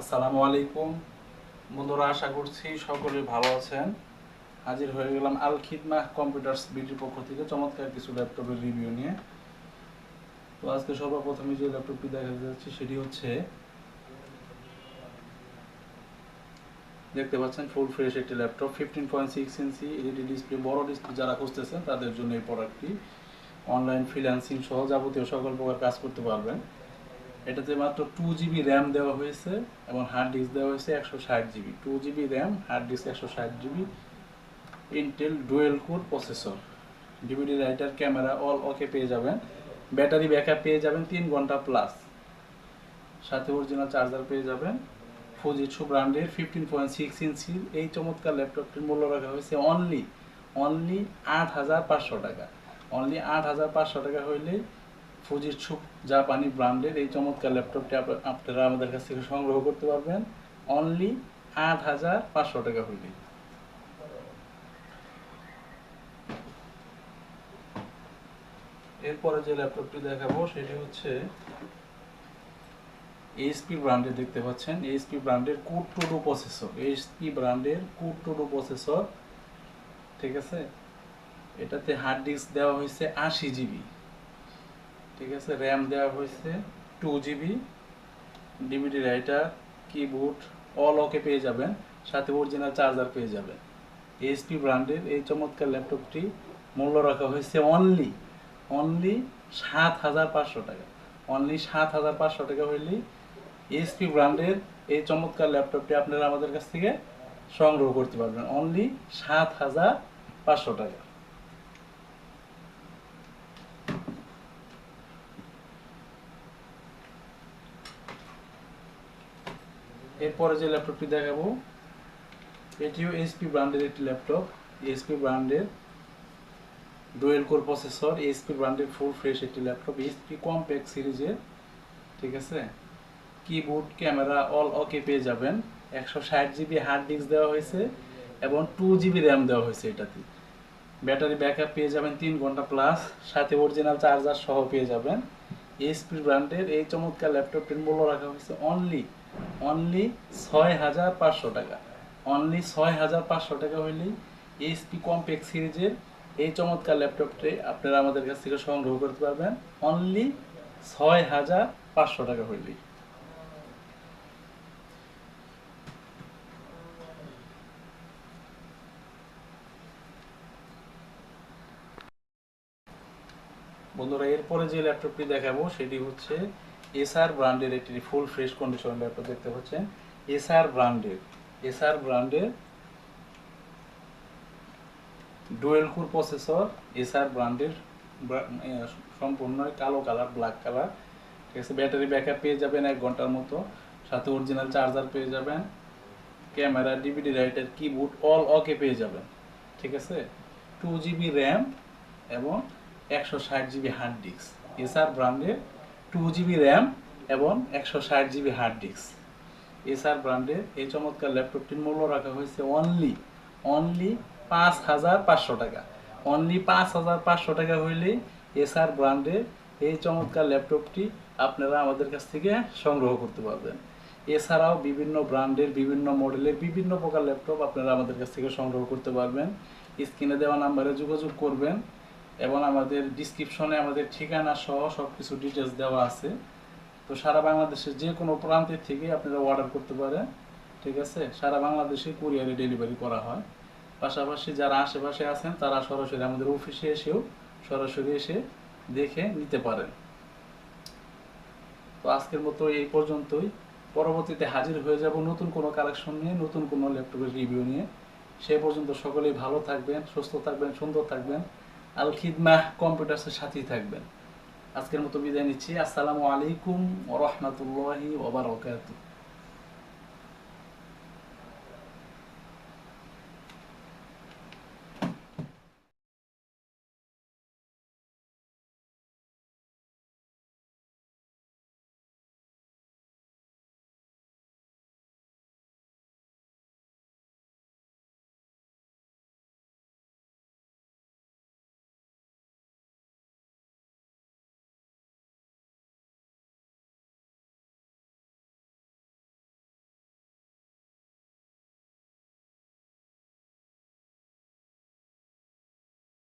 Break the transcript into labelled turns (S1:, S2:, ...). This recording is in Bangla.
S1: আসসালামু আলাইকুম। বন্ধুরা, আশা করছি সকলে ভালো আছেন। হাজির হয়ে গেলাম আল খিদমা কম্পিউটার্স বিটির পক্ষ থেকে চমৎকার কিছু ল্যাপটপের রিভিউ নিয়ে। তো আজকে সর্বপ্রথমে যে ল্যাপটপটি দেখা যাচ্ছে, সেটি হচ্ছে দেখতে পাচ্ছেন, ফুল ফ্রেশ একটি laptop fifteen point six inch LED display বড় ডিসপ্লে যারা খুঁজতেছেন, তাদের জন্য এই প্রোডাক্টটি অনলাইন ফ্রিল্যান্সিং সহ যাবতীয় সকল প্রকার কাজ করতে পারবেন। এটাতে মাত্র টু জিবি র্যাম দেওয়া হয়েছে এবং হার্ড ডিস্ক দেওয়া হয়েছে একশো ষাট GB two GB RAM hard disk একশো ষাট GB Intel dual core processor DVD writer camera all okay পেয়ে যাবেন। ব্যাটারি ব্যাকআপ পেয়ে যাবেন তিন ঘণ্টা প্লাস সাথে অরিজিনাল চার্জার পেয়ে যাবেন। ফুজিটসু ব্র্যান্ডের ফিফটিন পয়েন্ট সিক্স ইঞ্চির এই চমৎকার ল্যাপটপটির মূল্য রাখা হয়েছে অনলি অনলি আট হাজার পাঁচশো টাকা। অনলি আট হাজার পাঁচশো টাকা হইলে ফুজিটসু জাপানি ব্র্যান্ডের এই চমৎকার ল্যাপটপটি আপ- আপনারা আমাদের কাছ থেকে সংগ্রহ করতে পারবেন। অনলি আট হাজার পাঁচশো টাকা হইলে এরপরে যে ল্যাপটপটি দেখাবো, সেটি হচ্ছে এইচপি ব্র্যান্ডের দেখতে পাচ্ছেন। এইচপি ব্র্যান্ডের কুট টু প্রসেসর এইচপি ব্র্যান্ডের কুট টু প্রসেসর, ঠিক আছে? এটাতে হার্ড ডিস্ক দেওয়া হয়েছে আশি জিবি। ঠিক আছে র্যাম দেওয়া হয়েছে two GB DVD writer keyboard all okay পেয়ে যাবেন, সাথে অরিজিনাল চার্জার পেয়ে যাবেন। এইচপি ব্র্যান্ডের এই চমৎকার ল্যাপটপটি মূল্য রাখা হয়েছে অনলি অনলি সাত হাজার পাঁচশো টাকা। অনলি সাত হাজার পাঁচশো টাকা হইলেই এইচপি ব্র্যান্ডের এই চমৎকার ল্যাপটপটি আপনারা আমাদের কাছ থেকে সংগ্রহ করতে পারবেন। অনলি সাত হাজার পাঁচশো টাকা। এরপরে যে ল্যাপটপটি দেখাবো, এটিও এইচপি ব্র্যান্ডের একটি ল্যাপটপ এইচপি ব্র্যান্ডের ডুয়েল কোর প্রসেসর এইচপি ব্র্যান্ডের ফুল ফ্রেশ একটি ল্যাপটপ এইচপি কম্প্যাক্ট সিরিজের, ঠিক আছে? কিবোর্ড ক্যামেরা অল ওকে পেয়ে যাবেন। একশো ষাট জিবি হার্ড ডিস্ক দেওয়া হয়েছে এবং টু জিবি র্যাম দেওয়া হয়েছে এটাতে। ব্যাটারি ব্যাকআপ পেয়ে যাবেন তিন ঘণ্টা প্লাস সাথে অরিজিনাল চার্জার সহ পেয়ে যাবেন। এইচপি ব্র্যান্ডের এই চমৎকার ল্যাপটপটির মূল্য রাখা হয়েছে অনলি অনলি ছয় হাজার পাঁচশো টাকা। অনলি ছয় হাজার পাঁচশো টাকা হইলেই এইচপি কম্প্যাক্ট সিরিজের এই চমৎকার ল্যাপটপটি আপনারা আমাদের কাছ থেকে সংগ্রহ করতে পারবেন। অনলি ছয় হাজার পাঁচশো টাকা হইলেই। বন্ধুরা, এরপরে যে ল্যাপটপটি দেখাবো, সেটি হচ্ছে এসআর ব্র্যান্ডের একটি ফুল ফ্রেশ কন্ডিশন ল্যাপটপ দেখতে পাচ্ছেন। এসআর ব্র্যান্ডের এসআর ব্র্যান্ডের ডুয়েল কোর প্রসেসর এসআর ব্র্যান্ডের সম্পূর্ণ কালো কালার ব্ল্যাক কালার ঠিক আছে ব্যাটারি ব্যাকআপ পেয়ে যাবেন এক ঘণ্টার মতো। সাথে অরিজিনাল চার্জার পেয়ে যাবেন। Camera DVD writer keyboard all okay পেয়ে যাবেন। ঠিক আছে? টু জিবি র্যাম এবং একশো ষাট জিবি হার্ড ডিস্ক এসআর ব্র্যান্ডের টু জিবি র্যাম এবং একশো ষাট জিবি হার্ড ডিস্ক এসআর ব্র্যান্ডের এই চমৎকার ল্যাপটপটির মূল্য রাখা হয়েছে অনলি অনলি পাঁচ হাজার পাঁচশো টাকা। অনলি পাঁচ হাজার পাঁচশো টাকা হইলেই এসআর ব্র্যান্ডের এই চমৎকার ল্যাপটপটি আপনারা আমাদের কাছ থেকে সংগ্রহ করতে পারবেন। এছাড়াও বিভিন্ন ব্র্যান্ডের বিভিন্ন মডেলের বিভিন্ন প্রকার ল্যাপটপ আপনারা আমাদের কাছ থেকে সংগ্রহ করতে পারবেন। স্ক্রিনে দেওয়া নাম্বারে যোগাযোগ করবেন। এবং আমাদের ডিসক্রিপশনে আমাদের ঠিকানা সহ সব কিছু ডিটেলস দেওয়া আছে। তো সারা বাংলাদেশের যে কোনো প্রান্তের থেকে আপনারা অর্ডার করতে পারেন, ঠিক আছে? সারা বাংলাদেশে কুরিয়ারে ডেলিভারি করা হয়। পাশাপাশি যারা আশেপাশে আছেন, তারা সরাসরি আমাদের অফিসে এসেও সরাসরি এসে দেখে নিতে পারেন। তো আজকের মতো এই পর্যন্তই। পরবর্তীতে হাজির হয়ে যাব নতুন কোনো কালেকশন নিয়ে, নতুন কোনো ল্যাপটপের রিভিউ নিয়ে। সে পর্যন্ত সকলেই ভালো থাকবেন, সুস্থ থাকবেন, সুন্দর থাকবেন। আল খিদমা কম্পিউটার্সের সাথেই থাকবেন। আজকের মতো বিদায় নিচ্ছি। আসসালামু আলাইকুম ওরহমতুল্লাহি ওবরাকাতুহ